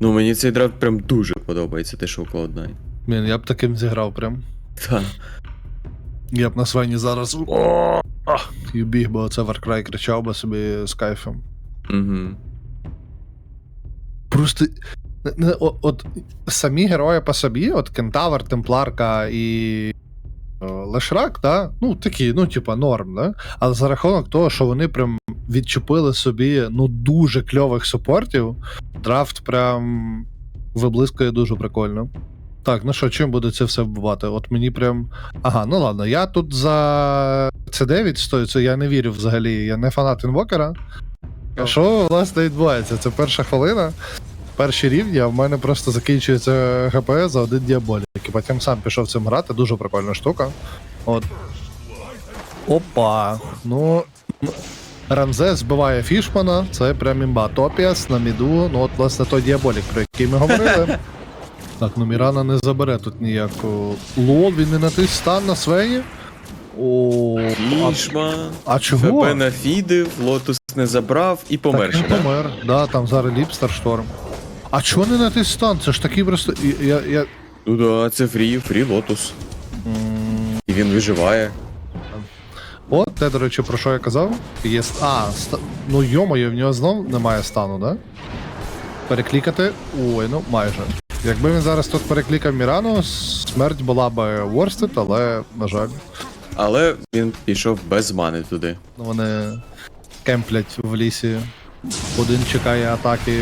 Ну мені цей драфт прям дуже подобається, те, що у Cloud9. Блін, я б таким зіграв прям. Та. Я б на Свені зараз. І біг, бо це Warcry кричав би собі з кайфом. Угу. Просто. от самі герої по собі, от Кентавр, Темпларка і е, Лешрак, да? ну такі, ну, типа, норм, да? але за рахунок того, що вони прям відчепили собі ну дуже кльових супортів, драфт прям виблискує дуже прикольно. Так, ну що, чим буде це все вбивати? От мені прям. Ага, ну ладно, я тут за C9 стою, це я не вірю взагалі, я не фанат інвокера. А Що власне відбувається? Це перша хвилина, перші рівні, а в мене просто закінчується ГП за один діаболік. І потім сам пішов цим грати, дуже прикольна штука. От. Опа. Ну. Рамзес збиває Фішмана, це прям імба. Топіас на міду, ну от, власне, той діаболік, про який ми говорили. Так, ну Мірана не забере тут ніяку. Лол, він не натис стан на свої. О, Фішман. а чого? ФП нафідив, Лотус не забрав і помер Так, да? помер. Да, там зараз Ліпстер шторм. А чого не натис стан? Це ж такий просто. Я, я... Ну да, це фрі, фрі Лотус. І він виживає. От, те, до речі, про що я казав? Є... А, ста... ну йомоє, в нього знов немає стану, да? Переклікати. Ой, ну майже. Якби він зараз тут переклікав Мірану, смерть була би ворстит, але, на жаль, Але він пішов без мани туди. ну, вони кемплять в лісі. Один чекає атаки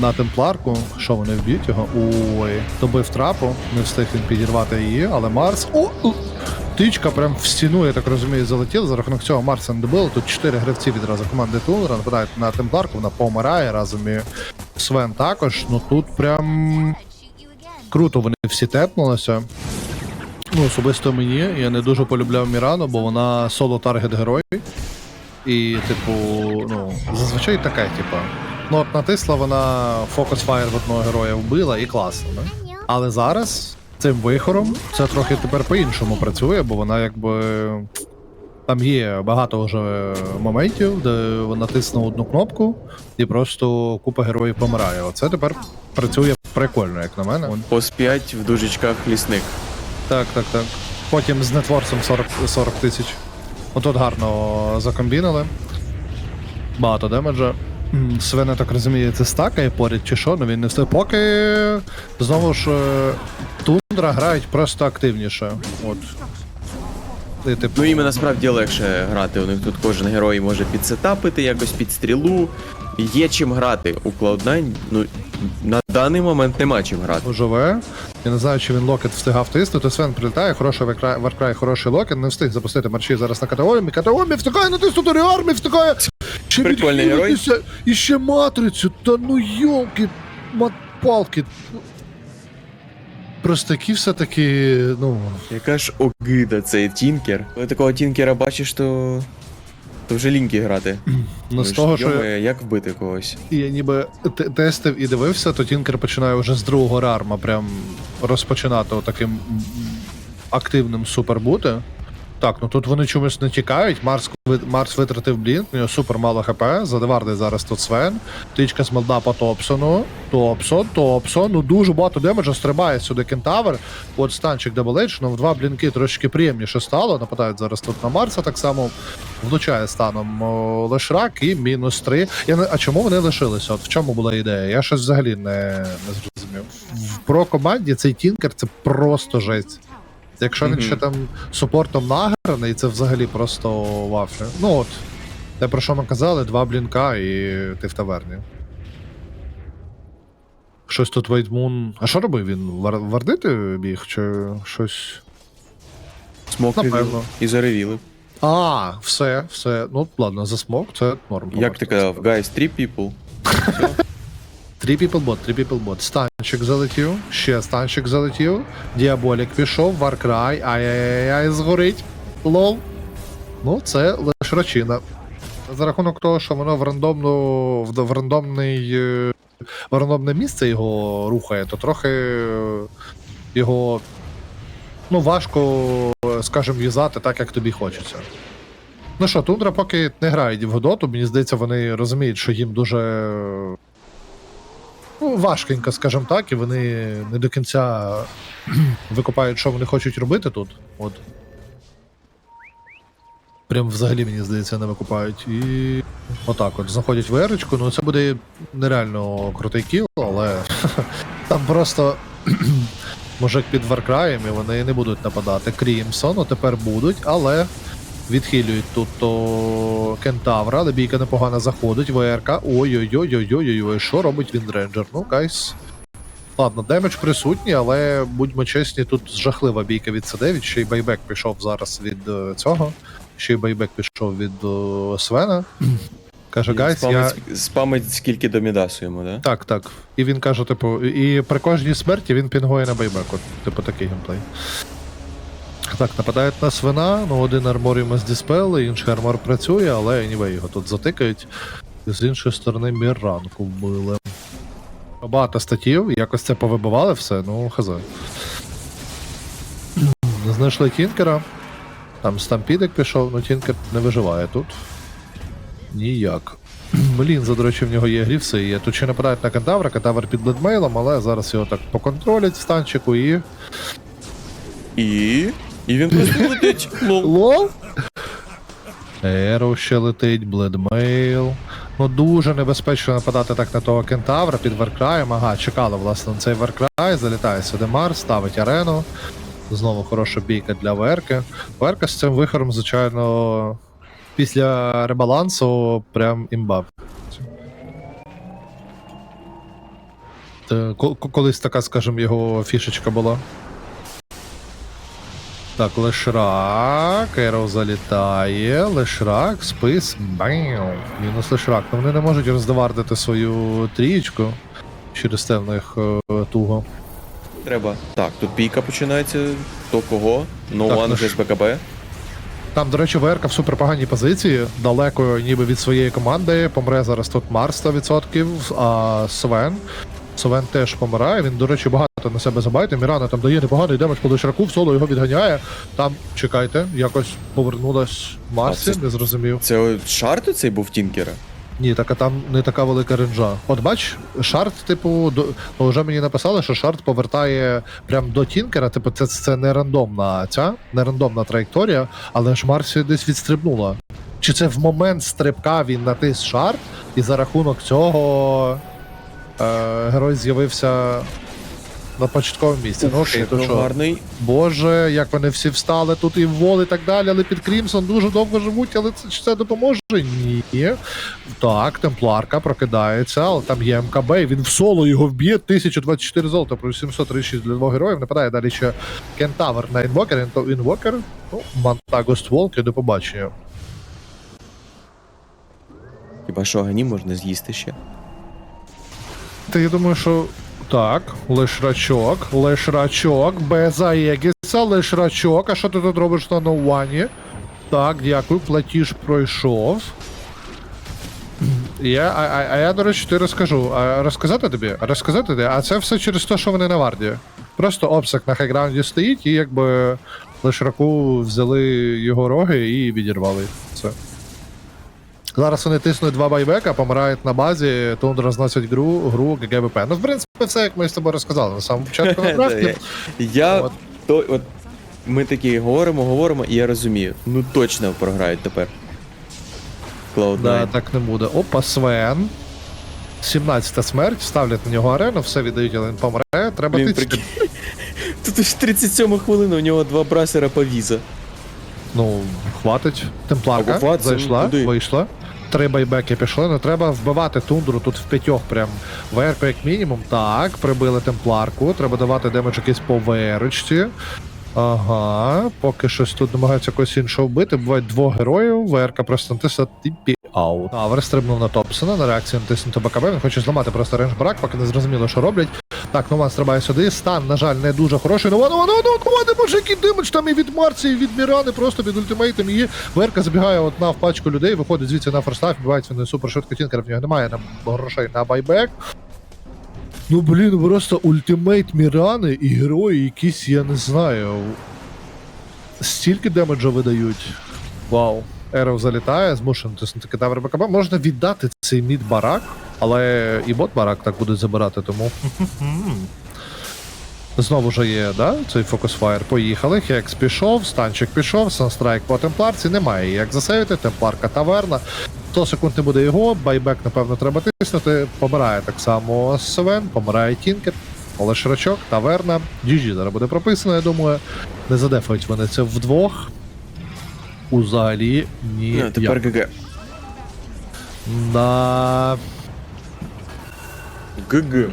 на темпларку. Що вони вб'ють його? Ой, добив трапу, не встиг він підірвати її, але Марс. О! Тичка прям в стіну, я так розумію, залетіла. За рахунок цього Марса не добили. Тут чотири гравці відразу команди Тунера нападають на темпларку, вона помирає разом і Свен також. Ну тут прям круто вони всі тепнулися. Ну, особисто мені, я не дуже полюбляв Мірану, бо вона соло-таргет герой. І, типу, ну, зазвичай таке, типу. Ну, от натисла вона фокус фаєр в одного героя вбила і класно, да? Але зараз цим вихором це трохи тепер по-іншому працює, бо вона якби. Там є багато вже моментів, де вона тисне одну кнопку і просто купа героїв помирає. Оце тепер працює прикольно, як на мене. Пос 5 в дужечках лісник. Так, так, так. Потім з нетворсом 40, 40 тисяч. Отут гарно закомбінили. Багато демеджа. Я так розумію, це стакає поряд чи що, ну він не встиг. Поки знову ж е, тундра грають просто активніше. От. І, типу, Ну їм насправді легше грати. У них тут кожен герой може підсетапити, якось під стрілу. Є чим грати. У Cloud9, ну на даний момент нема чим грати. живе. Я не знаю, чи він локет встигав тиснути. Свен прилітає, хороший Warcry, хороший локет, не встиг запустити марші зараз на Катаомі. Катаомі втикає на тиснуту армії, втикає. Ще Прикольний герой. І ще матрицю. Та ну йолки, матпалки. Простаки все-таки, ну. Яка ж огида цей тінкер. Коли такого тінкера бачиш, то. То вже ліньки грати. Ну, з того, що як вбити когось. я ніби те- тестив і дивився, то Тінкер починає вже з другого рарма прям розпочинати таким активним супер бути. Так, ну тут вони чомусь не тікають. Марс, Марс витратив блінк, у нього супер мало хп. Задеварди зараз тут Свен. Тичка з молда по Топсону. Топсон, Топсон. Ну дуже багато демеджа стрибає сюди кентавр. От станчик Double ну в два блінки трошки приємніше стало. Нападають зараз тут на Марса так само. Влучає станом Лешрак і мінус 3. Я не... А чому вони лишилися? От в чому була ідея? Я щось взагалі не, не зрозумів. Про команді цей Тінкер це просто жесть. Якщо він Мгм. ще там супортом награний, це взагалі просто вафля. Ну от, те про що ми казали, два блінка і ти в таверні. Щось тут Вейтмун. А що робив він? Вар... Вардити біг чи щось? Смок Напевно. і заревіли. А, все, все. Ну ладно, за смок, це норм. Як ти казав, guys, three people. Три bot, три bot. Станчик залетів, ще станчик залетів. Діаболік пішов, Варкрай, ай-яй-яй, згорить. Лол. Ну, це лише рачина. За рахунок того, що воно в рандомну, в, рандомний, е, в рандомне місце його рухає, то трохи е, його ну, важко, е, скажімо, юзати так, як тобі хочеться. Ну що, Тундра поки не грають в Годоту, мені здається, вони розуміють, що їм дуже ну, важкенько, скажімо так, і вони не до кінця викопають, що вони хочуть робити тут. От. Прям взагалі, мені здається, не викупають. І отак от знаходять верочку. Ну це буде нереально крутий кіл, але там просто мужик під Варкраєм, і вони не будуть нападати. Крімсону тепер будуть, але відхилюють тут то Кентавра, але бійка непогано заходить. ВРК. Ой-ой-ой-ой-ой-ой, що робить він рейнджер? Ну, гайс. Ладно, демедж присутній, але будьмо чесні, тут жахлива бійка від С9, ще й байбек пішов зараз від е, цього. Ще й байбек пішов від е, Свена. Каже, гайс, я. спамить, скільки до Мідасу йому, да? Так, так. І він каже, типу, і при кожній смерті він пінгує на байбек. От, типу, такий геймплей. Так, нападають на свина, ну один армор йому здіспели, інший армор працює, але anyway, його тут затикають. З іншої сторони Міранку вбили. Багато статів, якось це повибивали все, ну хз. Знайшли Тінкера. Там стампідик пішов, ну Тінкер не виживає тут. Ніяк. Блін, за до речі, в нього є гліфси. Є. Тут ще нападають на кентавра, кентавр під бледмейлом, але зараз його так поконтролять в станчику і. І. І він просто летить. Лол. Лол? Еро ще летить, бледмейл. Ну дуже небезпечно нападати так на того кентавра під Варкраєм. Ага, чекали, власне, на цей Варкрай, залітає сюди Марс, ставить арену. Знову хороша бійка для Верки. Верка з цим вихором, звичайно, після ребалансу прям імба. Ко- Колись така, скажімо, його фішечка була. Так, Лешрак, Еро залітає, Лешрак, спис, бам. Мінус Лешрак. Ну вони не можуть роздавардити свою трієчку. Через те в них е, туго. Треба. Так, тут бійка починається. Хто кого? No Так, one ж- без БКБ. Там, до речі, ВРК в суперпоганій позиції, далеко ніби від своєї команди. Помре зараз тут Марс 100%, а Свен. Свен теж помирає. Він, до речі, багато на себе забайтив. Мірана там дає непоганий демедж по Лешраку, в соло його відганяє. Там, чекайте, якось повернулась Марсі, не зрозумів. Це шарт цей був Тінкера? Ні, так а там не така велика ренджа. От бач, шарт, типу, до ну, вже мені написали, що шарт повертає прям до Тінкера. Типу, це, це не рандомна ця, не рандомна траєкторія, але ж Марсі десь відстрибнула. Чи це в момент стрибка він натис шарт, і за рахунок цього е, герой з'явився на початковому місці. Ну, окей, то що? гарний. Боже, як вони всі встали тут і в вол і так далі, але під Крімсон дуже довго живуть, але це, чи це допоможе? Ні. Так, темпларка прокидається, але там є МКБ, і він в соло його вб'є 1024 золота, плюс 736 для двох героїв. Нападає далі ще Кентавр на інвокер, інто- інвокер, ну, Манта Гостволк, і до побачення. Хіба що агані можна з'їсти ще? Та я думаю, що так, лиш рачок, лиш рачок, без Аегіса, лиш рачок. А що ти тут робиш на ноуані? Так, дякую, платіж пройшов. Я, а, а, а я, до речі, ти розкажу. А розказати тобі? Розказати тобі? А це все через те, що вони на варді. Просто обсек на хайграунді стоїть, і якби лишраку взяли його роги і відірвали. Це. Зараз вони тиснуть два байбека, помирають на базі, тут розносять гру, гру ГГВП. Ну, в принципі, все, як ми з тобою розказали на самому початку на драфті. Я От. то, от ми такі говоримо, говоримо, і я розумію. Ну точно програють тепер. Cloud9. Да, так не буде. Опа, Свен. 17 смерть, ставлять на нього арену, все віддають, але він помре. Треба Блін, тицяти. прикинь. Тут ж 37 хвилина, у нього два брасера по віза. Ну, хватить. Темпларка Або хватить, зайшла, куди? вийшла. Три байбеки пішли, ну треба вбивати тундру тут в п'ятьох прям ВРП як мінімум. Так, прибили темпларку, треба давати демедж якийсь по ВРочці. Ага, поки щось тут намагаються когось іншого вбити. Бувають двох героїв, ВРК просто натисла типі аут. Авер стрибнув на Топсона, на реакцію натиснути БКБ, він хоче зламати просто рейндж брак, поки не зрозуміло, що роблять. Так, Нован стрибає сюди. Стан, на жаль, не дуже хороший. Нова, нова, нова, нова, нова, не може який димидж там і від Марці, і від Мірани, просто від ультимейтом. І Верка забігає одна в пачку людей, виходить звідси на форстав, вбивається вони супер швидко тінкер, в нього немає на грошей на байбек. Ну блін, просто ультимейт Мірани і герої якісь, я не знаю. Стільки демеджа видають. Вау. Еров залітає, змушений тиснути кадавр БКБ. Можна віддати цей мід барак Але і бот барак так будуть забирати, тому. Знову ж є, да, цей фокусфайр. Поїхали. Хекс пішов, станчик пішов, санстрайк по темпларці. Немає як засейвити, темпларка таверна. 100 секунд не буде його, байбек, напевно, треба тиснути. Помирає так само Севен, помирає Тінкер, але Широчок, таверна. GG зараз буде прописано, я думаю. Не задефають вони це вдвох. Взагалі ні. Ну, тепер ГГ. На ГГ.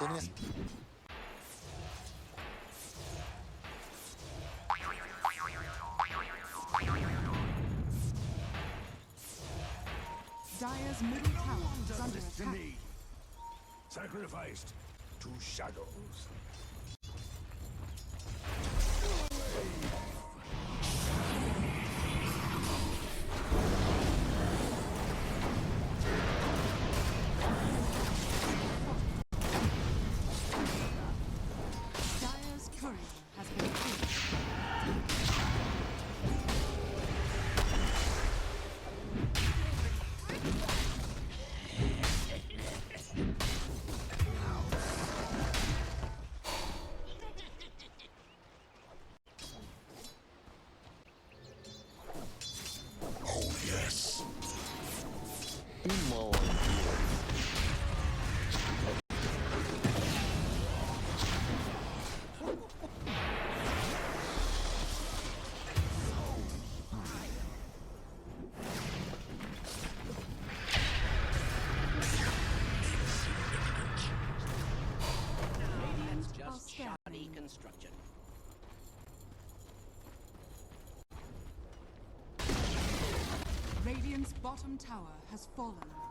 안녕. Dire's middle tower is under attack. Sacrificed to shadows. Radiant's bottom tower has fallen.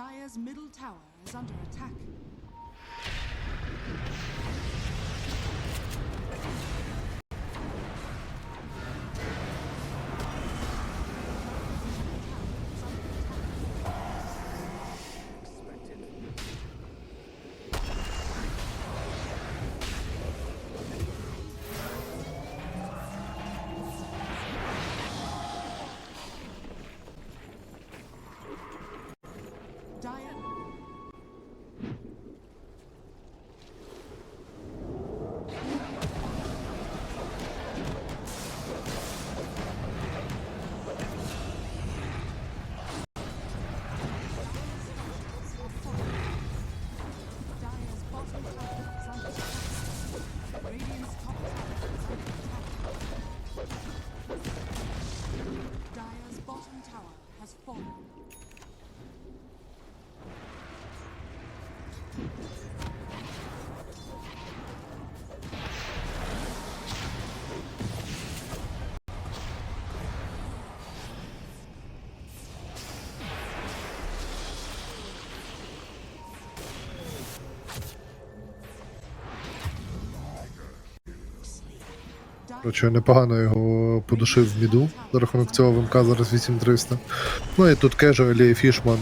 Dire's middle tower is under attack. Diane. Короче, непогано його подушив в міду за рахунок цього ВМК зараз 8300. Ну і тут Кежуалі Фішман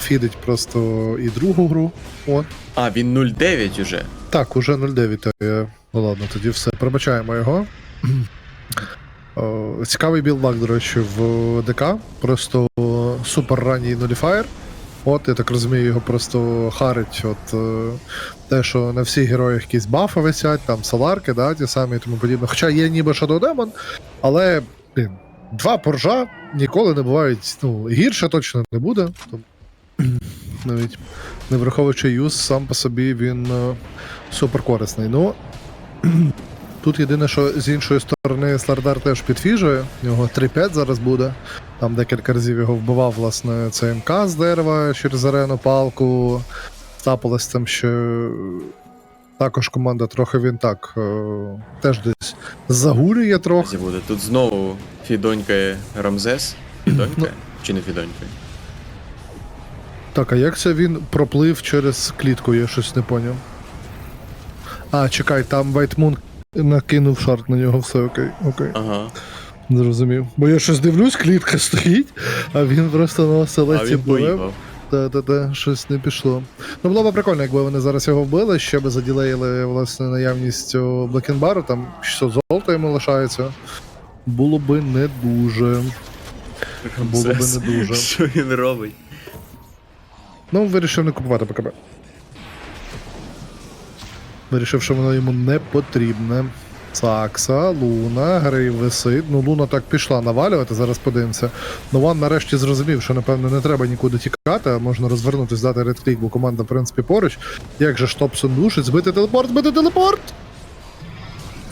фідить просто і другу гру. От. А, він 0-9 уже. Так, уже 0-9. то я- Ну ладно, тоді все. Пробачаємо його. Е, Цікавий білбак, до речі, в ДК. Просто супер ранній нуліфаєр. От, я так розумію, його просто харить. От е, те, що на всіх героях якісь бафи висять, там саларки, да, ті самі і тому подібне. Хоча є ніби Shadow Demon, але блін, два поржа ніколи не бувають. Ну, гірше точно не буде. Навіть не враховуючи юз, сам по собі він е, супер корисний. Ну, тут єдине, що з іншої сторони Слардар теж підфіжує, у нього 3-5 зараз буде. Там декілька разів його вбивав, власне, ЦМК з дерева через арену палку. Стапалось там ще. Також команда трохи він так е, теж десь загулює трохи. Буде. Тут знову фідонькає Рамзес. Фідонька? Чи не фідонька? Так, а як це він проплив через клітку, я щось не поняв. А, чекай, там Вайтмун накинув шарт на нього, все окей, окей. Ага. Зрозумів. Бо я щось дивлюсь, клітка стоїть, а він просто на А оселедці він Та-та-та, щось не пішло. Ну було б прикольно, якби вони зараз його вбили, ще би заділеїли власне наявність Блекенбару, там 600 золота йому лишається. Було би не дуже. Було би не дуже. Що він робить? Ну, вирішив не купувати БКБ. Вирішив, що воно йому не потрібне. Сакса, Луна, Грей висить. Ну, Луна так пішла навалювати, зараз подивимося. Нован нарешті зрозумів, що, напевно, не треба нікуди тікати, а можна розвернутися, дати редклік, бо команда, в принципі, поруч. Як же ж Топсон душить, збити телепорт, збити телепорт!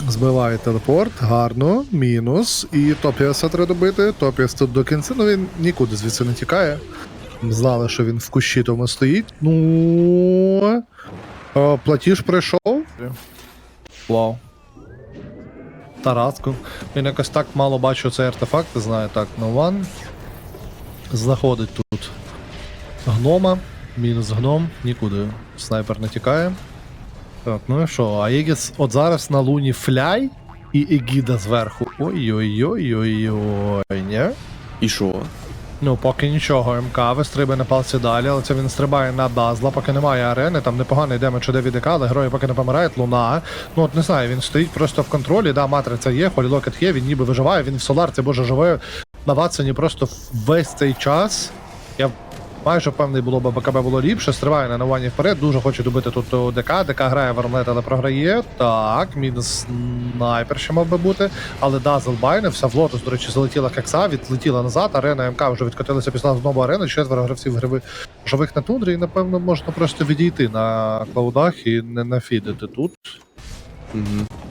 Збиває телепорт, гарно, мінус. І Топіаса треба добити. Топіас тут до кінця, ну він нікуди звідси не тікає. Знали, що він в кущі тому стоїть. Ну. О, платіж прийшов. Вау. Тараску. Він якось так мало бачу цей артефакт, знає так. Нован. Знаходить тут гнома. Мінус гном, нікуди. Снайпер не тікає. Так, ну і що? Аєгіс от зараз на луні фляй і Егіда зверху. Ой-ой-ой-ой-ой. Ні? І що? Ну, поки нічого, МК вистрибає на палці далі, але це він стрибає на Дазла, поки немає арени, там непоганий демедж іде від ДК, але герої поки не помирають, луна. Ну от не знаю, він стоїть просто в контролі, да, матриця є, холілокет є, він ніби виживає, він в соларці, боже, живе на Ватсоні просто весь цей час. Я майже впевнений було б БКБ було ліпше, стриває на наванні вперед, дуже хоче добити тут ДК, ДК грає в армлет, але програє. Так, мінус снайпер ще мав би бути. Але Дазл байнився, в лотус, до речі, залетіла кекса, відлетіла назад, арена МК вже відкотилася після знову арени, четверо гравців гриби живих на тундрі, і напевно можна просто відійти на клаудах і не нафідити тут. Угу.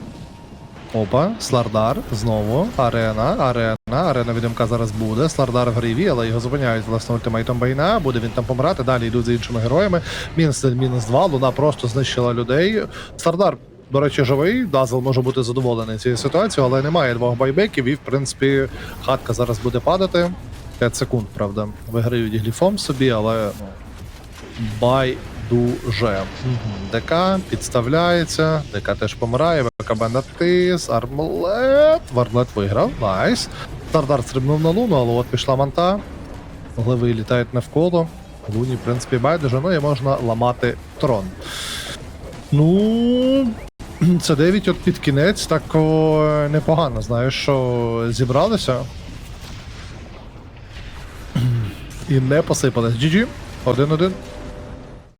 Опа, Слардар, знову, арена, арена, арена від МК зараз буде. Слардар в гриві, але його зупиняють власне ультимейтом Байна. Буде він там помирати. Далі йдуть за іншими героями. Мінус мінус два. Луна просто знищила людей. Слардар, до речі, живий. Дазл може бути задоволений цією ситуацією, але немає двох байбеків. І в принципі хатка зараз буде падати. 5 секунд, правда. Виграють гліфом собі, але ну, Мгм. ДК підставляється, ДК теж помирає, ВКБ натис, армлет. Вардлет виграв, найс. Стардар стрибнув на луну, але от пішла манта. Гливи літають навколо. Луні, в принципі, байдуже, ну і можна ламати трон. Ну. Це 9 от під кінець, так о, непогано, знаєш, що зібралися. І не посипались. GG. 1-1.